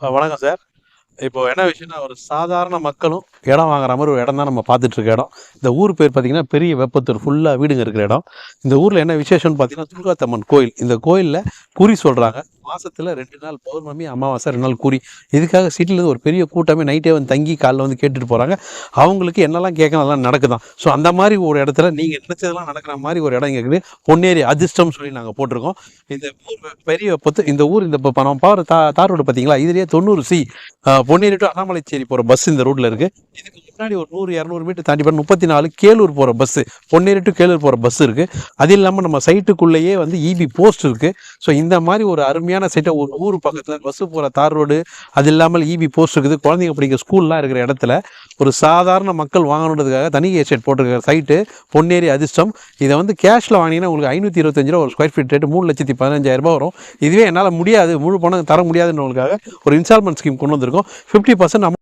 வணக்கம் சார். இப்போ என்ன விஷயம்னா ஒரு சாதாரண மக்களும் இடம் வாங்குற மாதிரி ஒரு இடம் தான் நம்ம பார்த்துட்டு இருக்க இடம். இந்த ஊர் பேர் பார்த்தீங்கன்னா பெரிய வெப்பத்தூர் ஃபுல்லாக வீடுங்க இருக்கிற இடம். இந்த ஊரில் என்ன விசேஷம்னு பார்த்தீங்கன்னா துர்காத்தம்மன் கோயில். இந்த கோயிலில் குறி சொல்கிறாங்க மாசத்துல ரெண்டு நாள் பௌர்ணமி அமாவாசை ரெண்டு நாள் கூறி இதுக்காக சிட்டிலேருந்து ஒரு பெரிய கூட்டமே நைட்டே வந்து தங்கி காலைல வந்து கேட்டுட்டு போகிறாங்க அவங்களுக்கு என்னெல்லாம் கேட்கலாம் அதெல்லாம் நடக்குதான் ஸோ அந்த மாதிரி ஒரு இடத்துல நீங்கள் நினச்சதெல்லாம் நடக்கிற மாதிரி ஒரு இடம் இருக்குது. பொன்னேரி அதிர்ஷ்டம் சொல்லி நாங்கள் போட்டிருக்கோம். இந்த ஊர் பெரிய பொத்து இந்த ஊர் இந்த இப்போ நம்ம பாரு தா தார் ரோடு பார்த்தீங்களா? இதுலேயே தொண்ணூறு சி பொன்னேரி டு அண்ணாமலைச்சேரி போகிற பஸ் இந்த ரோட்டில் இருக்குது இதுக்கு முன்னாடி ஒரு நூறு இரநூறு மீட்டர் தாண்டி பண்ண முப்பத்தி நாலு கேலூர் போகிற பஸ்ஸு பொன்னேரி டு கேலூர் போகிற பஸ் இருக்குது அது இல்லாமல் நம்ம சைட்டுக்குள்ளேயே வந்து இபி போஸ்ட் இருக்குது ஸோ இந்த மாதிரி ஒரு அருமையான சைட்டை ஒரு ஊர் பக்கத்தில் பஸ்ஸு போகிற தார் ரோடு அது இல்லாமல் இபி போஸ்ட் இருக்குது. குழந்தைங்க படிக்கிற ஸ்கூல்லாம் இருக்கிற இடத்துல ஒரு சாதாரண மக்கள் வாங்கணுன்றதுக்காக தனி எஸ்டேட் போட்டிருக்கிற சைட்டு பொன்னேரி அதிர்ஷ்டம். இதை வந்து கேஷில் வாங்கினீங்கன்னா உங்களுக்கு ஐநூற்றி இருபத்தஞ்சு ரூபா ஒரு ஸ்கொயர் ஃபீட் ரேட்டு மூணு லட்சத்தி பதினஞ்சாயிரம் ரூபா வரும். இதுவே என்னால் முடியாது முழு பணம் தர முடியாதுன்றவங்களுக்காக ஒரு இன்ஸ்டால்மெண்ட் ஸ்கீம் கொண்டு வந்திருக்கோம். Fifty percent